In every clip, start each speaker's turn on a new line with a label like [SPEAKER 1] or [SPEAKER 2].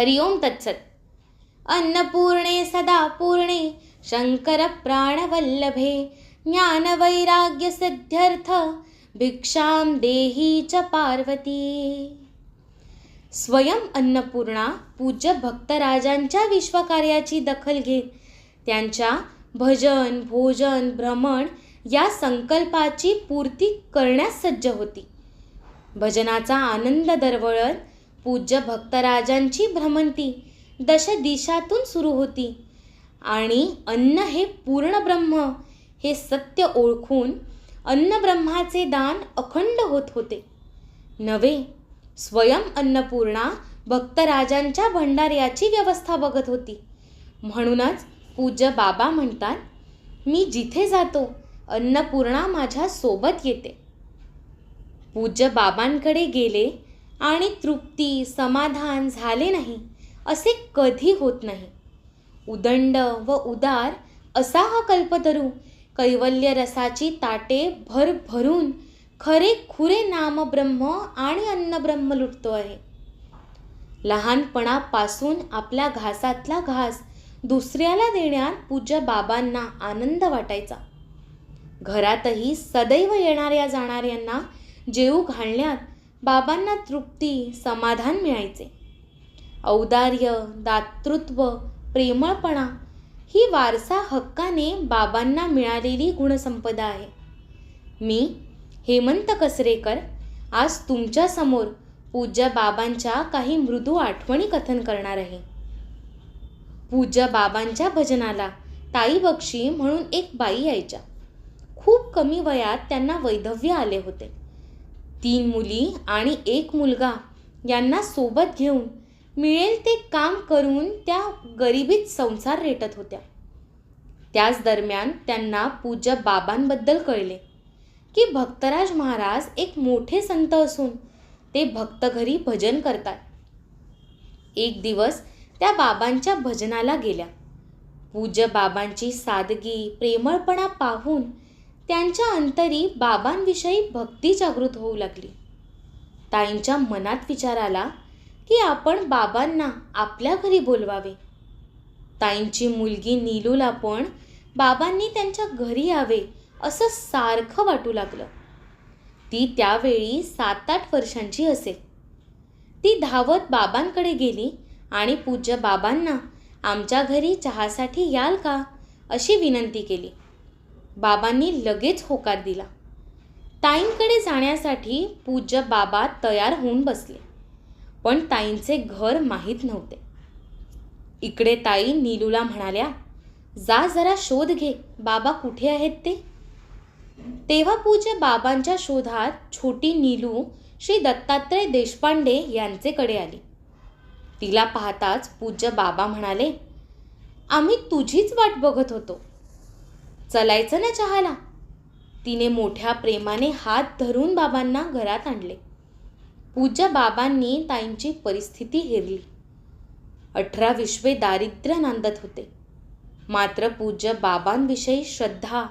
[SPEAKER 1] हरिओम तत्सत. अन्नपूर्णे सदा पूर्णे शंकर प्राणवल्लभे ज्ञानवैराग्यसिद्ध्यर्थ भिक्षां देही च पार्वती. स्वयं अन्नपूर्णा पूज्य भक्तराजांच्या विश्वकार्याची दखल घेत त्यांच्या भजन भोजन भ्रमण या संकल्पाची पूर्ती करण्यास सज्ज होती. भजनाचा आनंद दरवळत पूज्य भक्तराजांची भ्रमंती दश दिशातून सुरू होती. आणि अन्न हे पूर्ण ब्रह्म हे सत्य ओळखून अन्नब्रह्माचे दान अखंड होत होते. नवे स्वयं अन्नपूर्णा भक्तराजांच्या भंडाऱ्याची व्यवस्था बघत होती. म्हणूनच पूज्य बाबा म्हणतात मी जिथे जातो अन्नपूर्णा माझ्या सोबत येते. पूज्य बाबांकडे गेले आणि तृप्ती समाधान झाले नाही असे कधी होत नाही. उदंड व उदार असा हा कल्पतरू कैवल्य रसाची ताटे भर भरून खरे खुरे नाम ब्रह्म आणि अन्न ब्रह्म लुटतो आहे. लहानपणापासून आपल्या घासातला घास दुसऱ्याला देण्यात पूज्य बाबांना आनंद वाटायचा. घरातही सदैव येणाऱ्या जाणाऱ्यांना जेऊ घालण्यात बाबांना तृप्ती समाधान मिळायचे. औदार्य दातृत्व प्रेमळपणा ही वारसा हक्काने बाबांना मिळालेली गुणसंपदा आहे. मी हेमंत कसरेकर आज तुमच्यासमोर पूज्य बाबांच्या काही मृदू आठवणी कथन करणार आहे. पूज्य बाबांच्या भजनाला ताई बक्षी म्हणून एक बाई यायच्या. खूप कमी वयात त्यांना वैधव्य आले होते. तीन मुली आणि एक मुलगा यांना सोबत घेऊन मिळेल ते काम करून त्या गरिबीत संसार रेटत होत्या. त्याच दरम्यान त्यांना पूज्य बाबांबद्दल कळले की भक्तराज महाराज एक मोठे संत असून ते भक्त घरी भजन करतात. एक दिवस त्या बाबांच्या भजनाला गेल्या. पूज्य बाबांची सादगी प्रेमळपणा पाहून त्यांच्या अंतरी बाबांविषयी भक्ती जागृत होऊ लागली. ताईंच्या मनात विचार आला की आपण बाबांना आपल्या घरी बोलवावे. ताईंची मुलगी नीलूला पण बाबांनी त्यांच्या घरी यावे असं सारखं वाटू लागलं. ती त्यावेळी सात आठ वर्षांची असेल. ती धावत बाबांकडे गेली आणि पूज्य बाबांना आमच्या घरी चहासाठी याल का? अशी विनंती केली. बाबांनी लगेच होकार दिला. ताईंकडे जाण्यासाठी पूज्य बाबा तयार होऊन बसले. पण ताईंचे घर माहीत नव्हते. इकडे ताई नीलूला म्हणाल्या जा जरा शोध घे बाबा कुठे आहेत ते? तेव्हा पूज्य बाबांच्या शोधात छोटी नीलू श्री दत्तात्रय देशपांडे यांचेकडे आली. तिला पाहताच पूज्य बाबा म्हणाले आम्ही तुझीच वाट बघत होतो. चलायचं ना चहाला? तिने मोठ्या प्रेमाने हात धरून बाबांना घरात आणले. पूज्य बाबांनी ताईंची परिस्थिती हेरली. अठरा विश्वे दारिद्र्य नांदत होते. मात्र पूज्य बाबांविषयी श्रद्धा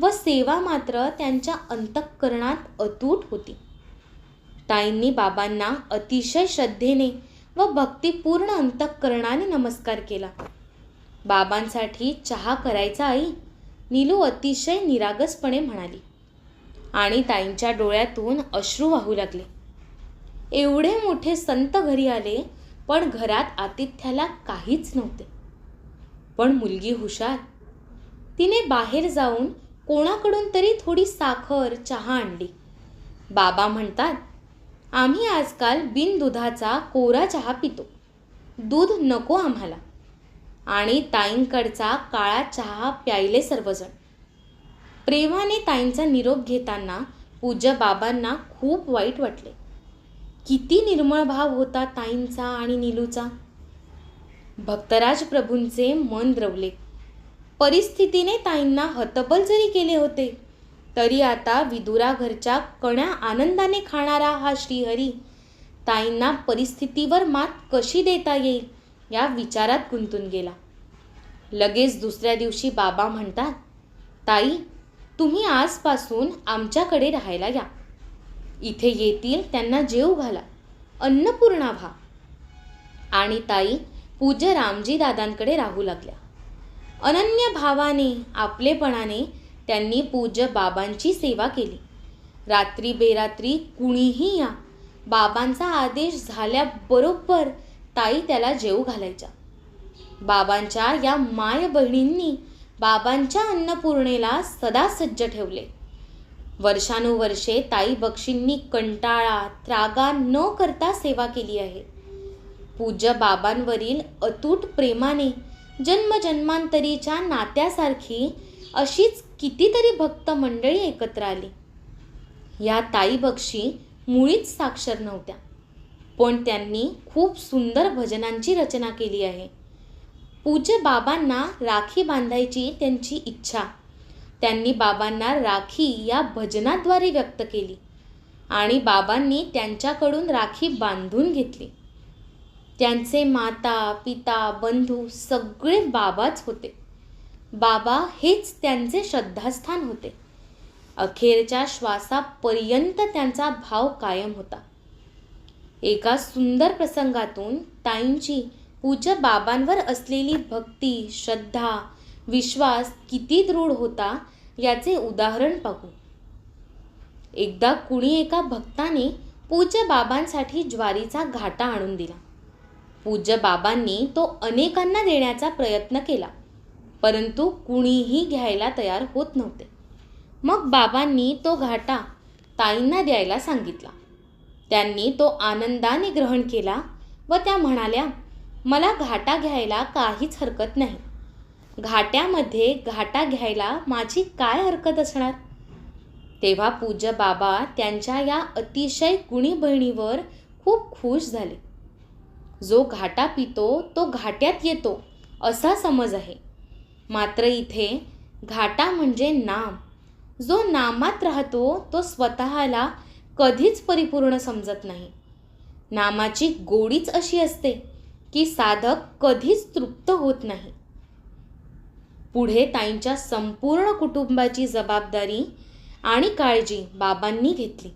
[SPEAKER 1] व सेवा मात्र त्यांच्या अंतःकरणात अतूट होती. ताईंनी बाबांना अतिशय श्रद्धेने व भक्तिपूर्ण अंतःकरणाने नमस्कार केला. बाबांसाठी चहा करायचा आई नीलू अतिशय निरागसपणे म्हणाली. आणि ताईंच्या डोळ्यातून अश्रू वाहू लागले. एवढे मोठे संत घरी आले पण घरात आतिथ्याला काहीच नव्हते. पण मुलगी हुशार. तिने बाहेर जाऊन कोणाकडून तरी थोडी साखर चहा आणली. बाबा म्हणतात आम्ही आजकाल बिन दुधाचा कोरा चहा पितो. दूध नको आम्हाला. आणि ताईंकडचा काळा चहा प्यायले सर्वजण. प्रेमाने ताईंचा निरोप घेताना पूज्य बाबांना खूप वाईट वाटले. किती निर्मळ भाव होता ताईंचा आणि नीलूचा. भक्तराज प्रभूंचे मन द्रवले. परिस्थितीने ताईंना हतबल जरी केले होते तरी आता विदुरा घरच्या कण्या आनंदाने खाणारा हा श्रीहरी ताईंना परिस्थितीवर मात कशी देता येईल? या विचारात गुंतून गेला. लगेच दुसऱ्या दिवशी बाबा म्हणतात ताई तुम्ही आजपासून आमच्याकडे राहायला या. इथे येतील त्यांना जेव घाला अन्नपूर्णा व्हा. आणि ताई पूज्य रामजी दादांकडे राहू लागल्या. अनन्य भावाने आपलेपणाने त्यांनी पूज्य बाबांची सेवा केली. रात्री बेरात्री कुणीही या बाबांचा आदेश झाल्याबरोबर ताई त्याला जेवू घालायच्या. बाबांच्या या माय बहिणींनी बाबांच्या अन्नपूर्णेला सदा सज्ज ठेवले. वर्षानुवर्षे ताई बक्षींनी कंटाळा त्रागा न करता सेवा केली आहे. पूज्य बाबांवरील अतूट प्रेमाने जन्मजन्मांतरीच्या नात्यासारखी अशीच कितीतरी भक्त मंडळी एकत्र आली. या ताई बक्षी मुळीच साक्षर नव्हत्या. पण त्यांनी खूप सुंदर भजनांची रचना केली आहे. पूज्य बाबांना राखी बांधायची त्यांची इच्छा. त्यांनी बाबांना राखी या भजनाद्वारे व्यक्त केली आणि बाबांनी त्यांच्याकडून राखी बांधून घेतली. त्यांचे माता पिता बंधू सगळे बाबाच होते. बाबा हेच त्यांचे श्रद्धास्थान होते. अखेरच्या श्वासापर्यंत त्यांचा भाव कायम होता. एका सुंदर प्रसंगातून ताईंची पूज्य बाबांवर असलेली भक्ती श्रद्धा विश्वास किती दृढ होता याचे उदाहरण पाहू. एकदा कुणी एका भक्ताने पूज्य बाबांसाठी ज्वारीचा घाटा आणून दिला. पूज्य बाबांनी तो अनेकांना देण्याचा प्रयत्न केला परंतु कुणीही घ्यायला तयार होत नव्हते. मग बाबांनी तो घाटा ताईंना द्यायला सांगितला. त्यांनी तो आनंदाने ग्रहण केला व त्या म्हणाल्या मला घाटा घ्यायला काहीच हरकत नाही. घाट्यामध्ये घाटा घ्यायला माझी काय हरकत असणार? तेव्हा पूज्य बाबा त्यांच्या या अतिशय गुणी बहिणीवर खूप खुश झाले. जो घाटा पितो तो घाट्यात येतो असा समज आहे. मात्र इथे घाटा म्हणजे नाम. जो नामात राहतो तो स्वतःला कधीच परिपूर्ण समजत नाही. नामाची गोडीच अशी असते की साधक कधीच तृप्त होत नाही. पुढे ताईंच्या संपूर्ण कुटुंबाची जबाबदारी आणि काळजी बाबांनी घेतली.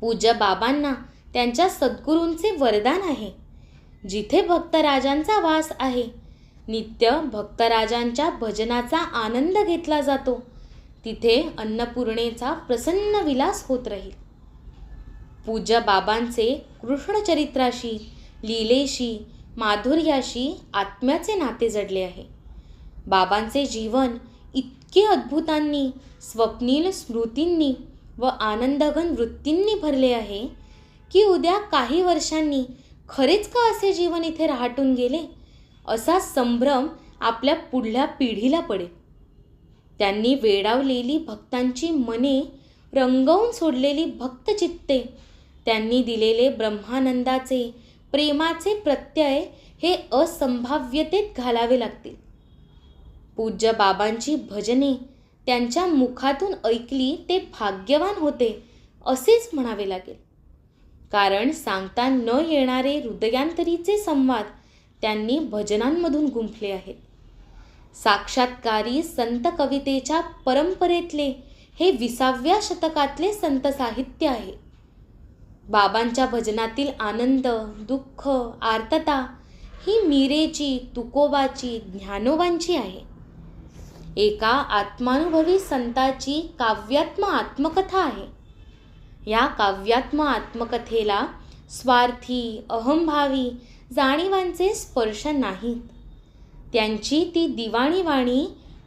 [SPEAKER 1] पूज्य बाबांना त्यांच्या सद्गुरूंचे वरदान आहे. जिथे भक्तराजांचा वास आहे नित्य भक्तराजांच्या भजनाचा आनंद घेतला जातो. तिथे अन्नपूर्णेचा प्रसन्न विलास होत राहील. पूज्य बाबांचे कृष्णचरित्राशी लीलेशी माधुर्याशी आत्म्याचे नाते जडले आहे. बाबांचे जीवन इतके अद्भुतांनी स्वप्नील स्मृतींनी व आनंदघन वृत्तींनी भरले आहे की उद्या काही वर्षांनी खरेच का असे जीवन इथे राहटून गेले? असा संभ्रम आपल्या पुढल्या पिढीला पडेल. त्यांनी वेडावलेली भक्तांची मने रंगवून सोडलेली भक्तचित्ते त्यांनी दिलेले ब्रह्मानंदाचे प्रेमाचे प्रत्यय हे असंभाव्यतेत घालावे लागतील. पूज्य बाबांची भजने त्यांच्या मुखातून ऐकली ते भाग्यवान होते असेच म्हणावे लागेल. कारण सांगता न येणारे हृदयांतरीचे संवाद त्यांनी भजनांमधून गुंफले आहेत. साक्षात्कारी संत कवितेच्या परंपरेतले हे विसाव्या शतकातले संत साहित्य आहे. बाबांच्या भजनातील आनंद दुःख आर्तता ही मीरेची तुकोबाची ज्ञानोबांची आहे. एका आत्मानुभवी संताची काव्यात्म आत्मकथा आहे. या काव्यात्म आत्मकथेला स्वार्थी अहंभावी जाणीवांचे स्पर्श नाहीत. त्यांची ती दिवाणी वाणी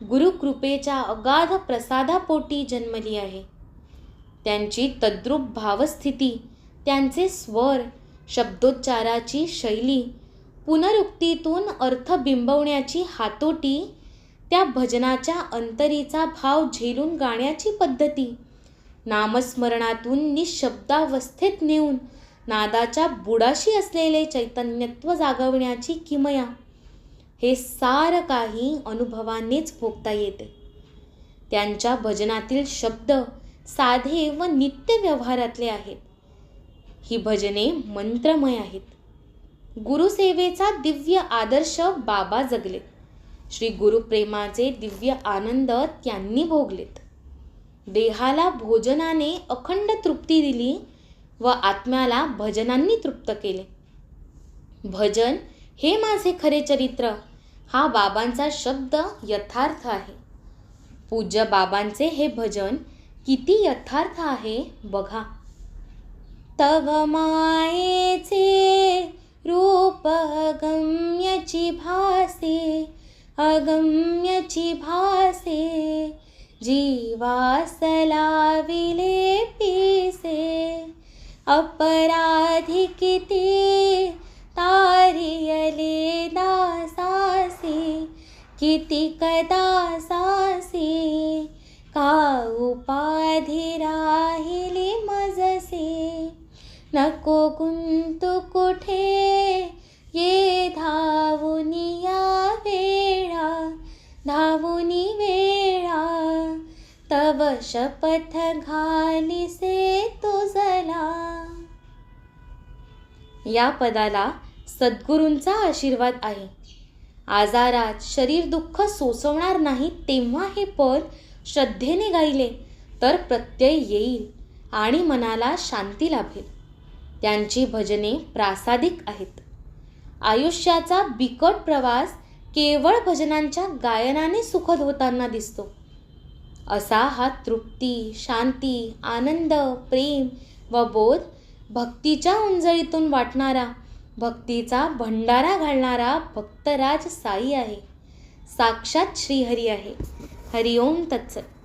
[SPEAKER 1] गुरुकृपेच्या अगाध प्रसादापोटी जन्मली आहे. त्यांची तद्रूप भावस्थिती त्यांचे स्वर शब्दोच्चाराची शैली पुनरुक्तीतून अर्थ बिंबवण्याची हातोटी त्या भजनाच्या अंतरीचा भाव झेलून गाण्याची पद्धती नामस्मरणातून निशब्दावस्थेत नेऊन नादाच्या बुडाशी असलेले चैतन्यत्व जागवण्याची किमया हे सारं काही अनुभवानेच भोगता येते. त्यांच्या भजनातील शब्द साधे व नित्य व्यवहारातले आहेत. ही भजने मंत्रमय आहेत. गुरुसेवेचा दिव्य आदर्श बाबा जगले श्री गुरुप्रेमाचे दिव्य आनंद त्यांनी भोगलेत. देहाला भोजनाने अखंड तृप्ती दिली व आत्म्याला भजनांनी तृप्त केले. भजन हे माझे खरे चरित्र. हा बाबांचा शब्द यथार्थ आहे. पूज्य बाबांचे हे भजन किती यथार्थ आहे बघा. तव मायेचे रूप अगम्यची भासे अगम्यची भासे जीवास लाविले पिसे. अपराधी किती तारियले दासा किती कदासासे का उपाधी राहिली मजसे. नको गुंतु कुठे ये धावुनी या वेळा धावुनी वेळा. तव शपथ घालिसे तुझला या पदाला सद्गुरूंचा आशीर्वाद आहे. आजारात शरीर दुःख सोसवणार नाही तेव्हा हे पद श्रद्धेने गायले तर प्रत्यय येईल आणि मनाला शांती लाभेल. त्यांची भजने प्रासादिक आहेत. आयुष्याचा बिकट प्रवास केवळ भजनांच्या गायनाने सुखद होताना दिसतो. असा हा तृप्ती शांती आनंद प्रेम व बोध भक्तीच्या उंजळीतून वाटणारा भक्तीचा भंडारा घालणारा भक्तराज साई आहे. साक्षात श्रीहरी आहे. हरिओम तत्सत.